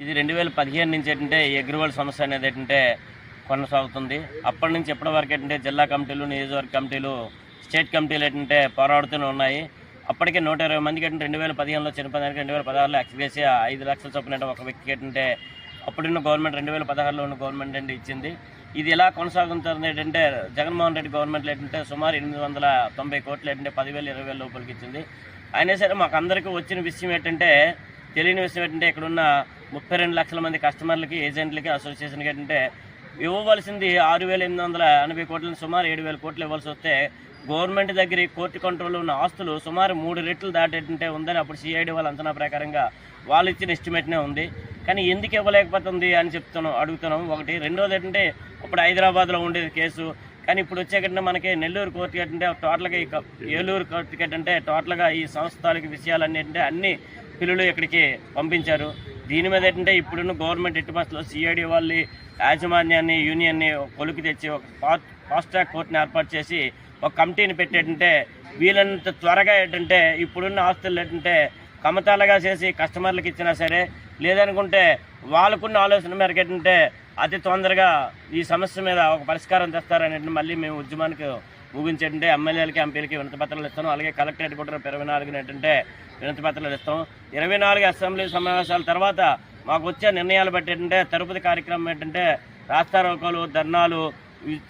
ఇది రెండు వేల పదిహేను నుంచి ఏంటంటే ఈ అగ్రివల్ సమస్య అనేది ఏంటంటే కొనసాగుతుంది. అప్పటి నుంచి ఎప్పటి వరకు ఏంటంటే జిల్లా కమిటీలు నియోజకవర్గ కమిటీలు స్టేట్ కమిటీలు ఏంటంటే పోరాడుతూనే ఉన్నాయి. అప్పటికే నూట ఇరవై మందికి అంటే రెండు వేల పదిహేనులో చనిపోయినానికి రెండు వేల పదహారులో ఎక్స్గ్రేసి ఐదు లక్షల చొప్పున ఒక వ్యక్తికి ఏంటంటే అప్పుడున్న గవర్నమెంట్ రెండు వేల పదహారులో ఉన్న గవర్నమెంట్ అంటే ఇచ్చింది. ఇది ఎలా కొనసాగుతుంది ఏంటంటే జగన్మోహన్ రెడ్డి గవర్నమెంట్ ఏంటంటే సుమారు ఎనిమిది వందల తొంభై కోట్లు ఏంటంటే పదివేలు ఇరవై వేల లోపలికి ఇచ్చింది. అయినా సరే మాకు అందరికీ వచ్చిన విషయం ఏంటంటే తెలియని విషయం ఏంటంటే ఇక్కడున్న ముప్పై రెండు లక్షల మంది కస్టమర్లకి ఏజెంట్లకి అసోసియేషన్కి ఏంటంటే ఇవ్వవలసింది ఆరు వేల ఎనిమిది వందల ఎనభై కోట్లను సుమారు ఏడు వేల కోట్లు ఇవ్వాల్సి వస్తే గవర్నమెంట్ దగ్గర కోర్టు కంట్రోల్లో ఉన్న ఆస్తులు సుమారు మూడు రెట్లు దాటేటంటే ఉందని అప్పుడు సిఐడి వాళ్ళ అంచనా ప్రకారంగా వాళ్ళు ఇచ్చిన ఎస్టిమేట్నే ఉంది. కానీ ఎందుకు ఇవ్వలేకపోతుంది అని చెప్తున్నాం అడుగుతున్నాం. ఒకటి. రెండోది ఏంటంటే ఇప్పుడు హైదరాబాద్లో ఉండేది కేసు. కానీ ఇప్పుడు వచ్చేకంటే మనకి నెల్లూరు కోర్టు ఏంటంటే టోటల్గా ఈ ఏలూరు కోర్టు ఏంటంటే టోటల్గా ఈ సంస్థలకి విషయాలన్నీ అన్ని పిల్లలు ఇక్కడికి పంపించారు. దీని మీద ఏంటంటే ఇప్పుడున్న గవర్నమెంట్ ఎట్టి బస్సులో సిఐడి వాళ్ళు యాజమాన్యాన్ని యూనియన్ని కొలికి తెచ్చి ఒక ఫాస్ట్ ఫాస్ట్ ట్రాక్ కోర్టుని ఏర్పాటు చేసి ఒక కమిటీని పెట్టేటంటే వీళ్ళంత త్వరగా ఏంటంటే ఇప్పుడున్న ఆస్తులు ఏంటంటే కమతాలుగా చేసి కస్టమర్లకు ఇచ్చినా సరే లేదనుకుంటే వాళ్ళకున్న ఆలోచన మేరకు ఏంటంటే అతి తొందరగా ఈ సమస్య మీద ఒక పరిష్కారం తెస్తారని మళ్ళీ మేము ఉద్యమానికి ముగించేటంటే ఎమ్మెల్యేలకి ఎంపీలకి వినతి పత్రాలు ఇస్తాం అలాగే కలెక్టరేట్ కూడా ఇరవై నాలుగున ఏంటంటే వినతి పత్రాలు ఇస్తాం. ఇరవై నాలుగు అసెంబ్లీ సమావేశాల తర్వాత మాకు వచ్చే నిర్ణయాలు బట్టి ఏంటంటే తిరుపతి కార్యక్రమం ఏంటంటే రాస్తారోకలు ధర్నాలు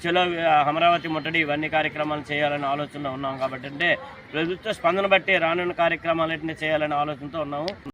చలో అమరావతి ముట్టడి ఇవన్నీ కార్యక్రమాలు చేయాలని ఆలోచన ఉన్నాం కాబట్టి అంటే ప్రభుత్వ స్పందన బట్టి రానున్న కార్యక్రమాలు ఏంటంటే చేయాలనే ఆలోచనతో ఉన్నాము.